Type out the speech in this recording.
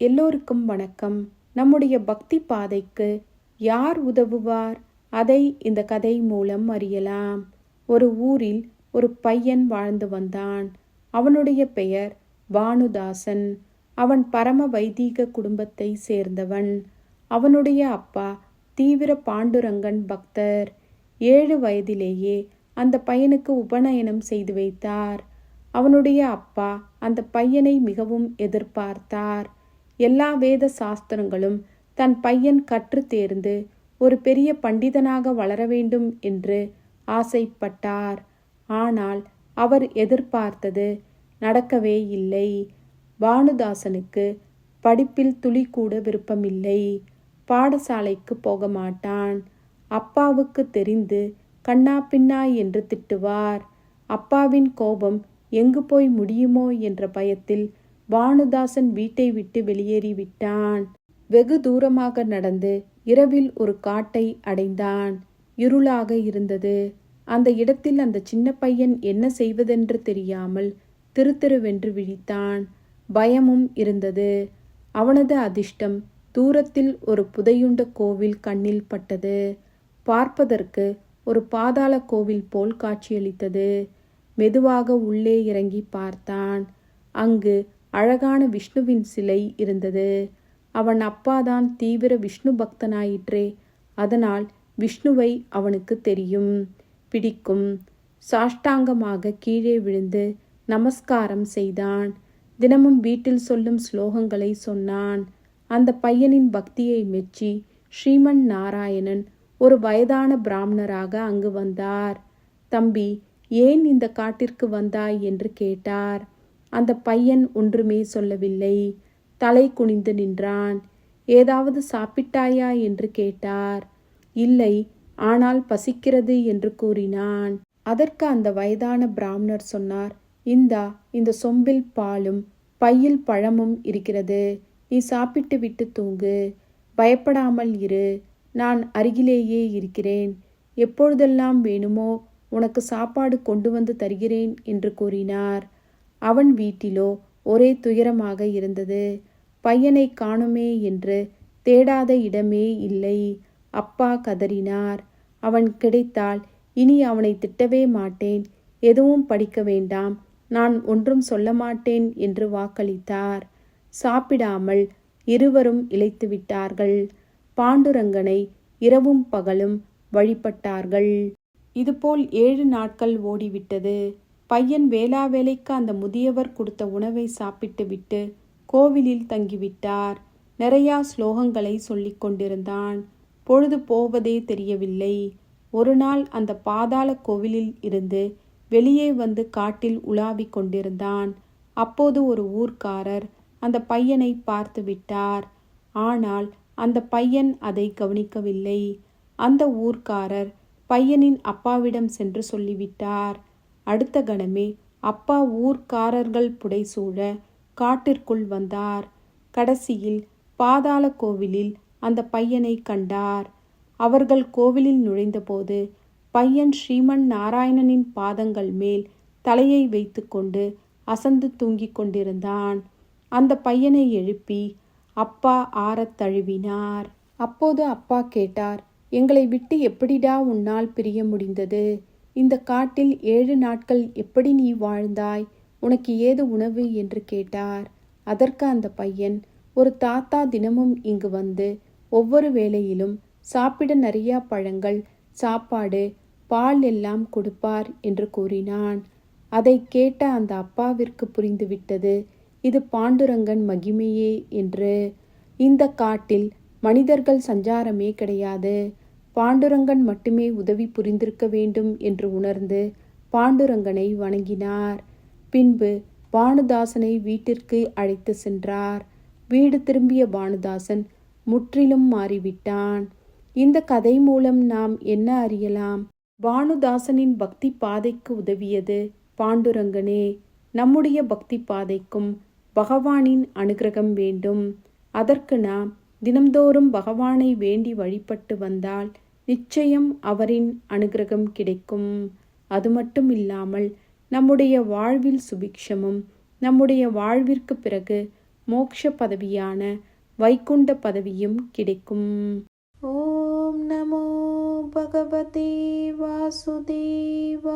எல்லோருக்கும் வணக்கம். நம்முடைய பக்தி பாதைக்கு யார் உதவுவார்? அதை இந்த கதை மூலம் அறியலாம். ஒரு ஊரில் ஒரு பையன் வாழ்ந்து வந்தான். அவனுடைய பெயர் பானுதாசன் அவன் பரம வைதீக குடும்பத்தை சேர்ந்தவன். அவனுடைய அப்பா தீவிர பாண்டுரங்கன் பக்தர். ஏழு வயதிலேயே அந்த பையனுக்கு உபநயனம் செய்து வைத்தார். அவனுடைய அப்பா அந்த பையனை மிகவும் எதிர்பார்த்தார். எல்லா வேத சாஸ்திரங்களும் தன் பையன் கற்று தேர்ந்து ஒரு பெரிய பண்டிதனாக வளர வேண்டும் என்று ஆசைப்பட்டார். ஆனால் அவர் எதிர்பார்த்தது நடக்கவே இல்லை. பானுதாசனுக்கு படிப்பில் துளி கூட விருப்பமில்லை. பாடசாலைக்கு போக மாட்டான். அப்பாவுக்கு தெரிந்து கண்ணா பின்னா என்று திட்டுவார். அப்பாவின் கோபம் எங்கு போய் முடியுமோ என்ற பயத்தில் பானுதாசன் வீட்டை விட்டு வெளியேறிவிட்டான் வெகு தூரமாக நடந்து இரவில் ஒரு காட்டை அடைந்தான். இருளாக இருந்தது. அந்த இடத்தில் அந்த சின்ன பையன் என்ன செய்வதென்று தெரியாமல் திருத்திருவென்று விழித்தான். பயமும் இருந்தது. அவனது அதிர்ஷ்டம் தூரத்தில் ஒரு புதையுண்ட கோவில் கண்ணில் பட்டது. பார்ப்பதற்கு ஒரு பாதாள கோவில் போல் காட்சியளித்தது. மெதுவாக உள்ளே இறங்கி பார்த்தான். அங்கு அழகான விஷ்ணுவின் சிலை இருந்தது. அவன் அப்பாதான் தீவிர விஷ்ணு பக்தனாயிற்றே. அதனால் விஷ்ணுவை அவனுக்கு தெரியும். பிடிக்கும். சாஷ்டாங்கமாக கீழே விழுந்து நமஸ்காரம் செய்தான். தினமும் வீட்டில் சொல்லும் ஸ்லோகங்களை சொன்னான். அந்த பையனின் பக்தியை மெச்சி ஸ்ரீமன் நாராயணன் ஒரு வயதான பிராமணராக அங்கு வந்தார். தம்பி ஏன் இந்த காட்டிற்கு வந்தாய்? என்று கேட்டார். அந்த பையன் ஒன்றுமே சொல்லவில்லை. தலை குனிந்து நின்றான். ஏதாவது சாப்பிட்டாயா? என்று கேட்டார். இல்லை ஆனால் பசிக்கிறது என்று கூறினான். அதற்கு அந்த வயதான பிராமணர் சொன்னார் இந்தா இந்த சொம்பில் பாலும் பையில் பழமும் இருக்கிறது. நீ சாப்பிட்டு விட்டு தூங்கு. பயப்படாமல் இரு. நான் அருகிலேயே இருக்கிறேன். எப்பொழுதெல்லாம் வேணுமோ உனக்கு சாப்பாடு கொண்டு வந்து தருகிறேன் என்று கூறினார். அவன் வீட்டிலோ ஒரே துயரமாக இருந்தது. பையனை காணுமே என்று தேடாத இடமே இல்லை. அப்பா கதறினார். அவன் கிடைத்தால் இனி அவனை திட்டவே மாட்டேன். எதுவும் படிக்க வேண்டாம். நான் ஒன்றும் சொல்ல மாட்டேன் என்று வாக்களித்தார். சாப்பிடாமல் இருவரும் இழைத்து விட்டார்கள். பாண்டுரங்கனை இரவும் பகலும் வழிபட்டார்கள். இதுபோல் ஏழு நாட்கள் ஓடிவிட்டது. பையன் வேளா வேலைக்கு அந்த முதியவர் கொடுத்த உணவை சாப்பிட்டு விட்டு கோவிலில் தங்கிவிட்டார். நிறையா ஸ்லோகங்களை சொல்லிக் கொண்டிருந்தான். பொழுது போவதே தெரியவில்லை. ஒரு நாள் அந்த பாதாள கோவிலில் இருந்து வெளியே வந்து காட்டில் உலாவிக் கொண்டிருந்தான். அப்போது ஒரு ஊர்க்காரர் அந்த பையனை பார்த்து விட்டார். ஆனால் அந்த பையன் அதை கவனிக்கவில்லை. அந்த ஊர்க்காரர் பையனின் அப்பாவிடம் சென்று சொல்லிவிட்டார். அடுத்த கணமே அப்பா ஊர்க்காரர்கள் புடைசூழ காட்டிற்குள் வந்தார். கடைசியில் பாதாள கோவிலில் அந்த பையனை கண்டார். அவர்கள் கோவிலில் நுழைந்தபோது பையன் ஸ்ரீமன் நாராயணனின் பாதங்கள் மேல் தலையை வைத்துக்கொண்டு அசந்து தூங்கிக் கொண்டிருந்தான். அந்த பையனை எழுப்பி அப்பா ஆறத் தழுவினார். அப்போது அப்பா கேட்டார் எங்களை விட்டு எப்படிடா உன்னால் பிரிய முடிந்தது? இந்த காட்டில் ஏழு நாட்கள் எப்படி நீ வாழ்ந்தாய்? உனக்கு ஏது உணவு? என்று கேட்டார். அதற்கு அந்த பையன் ஒரு தாத்தா தினமும் இங்கு வந்து ஒவ்வொரு வேளையிலும் சாப்பிட நிறையா பழங்கள் சாப்பாடு பால் எல்லாம் கொடுப்பார் என்று கூறினான். அதை கேட்ட அந்த அப்பாவிற்கு புரிந்துவிட்டது. இது பாண்டுரங்கன் மகிமையே என்று. இந்த காட்டில் மனிதர்கள் சஞ்சாரமே கிடையாது. பாண்டுரங்கன் மட்டுமே உதவி புரிந்திருக்க வேண்டும் என்று உணர்ந்து பாண்டுரங்கனை வணங்கினார். பின்பு பானுதாசனை வீட்டிற்கு அழைத்து சென்றார். வீடு திரும்பிய பானுதாசன் முற்றிலும் மாறிவிட்டான். இந்த கதை மூலம் நாம் என்ன அறியலாம்? பானுதாசனின் பக்தி பாதைக்கு உதவியது பாண்டுரங்கனே. நம்முடைய பக்தி பாதைக்கும் பகவானின் அனுகிரகம் வேண்டும். அதற்கு நாம் தினம்தோறும் பகவானை வேண்டி வழிபட்டு வந்தால் நிச்சயம் அவரின் அனுகிரகம் கிடைக்கும். அது மட்டும் இல்லாமல் நம்முடைய வாழ்வில் சுபிக்ஷமும் நம்முடைய வாழ்விற்கு பிறகு மோக்ஷ பதவியான வைகுண்ட பதவியும் கிடைக்கும். ஓம் நமோ பகவதே வாசுதேவாய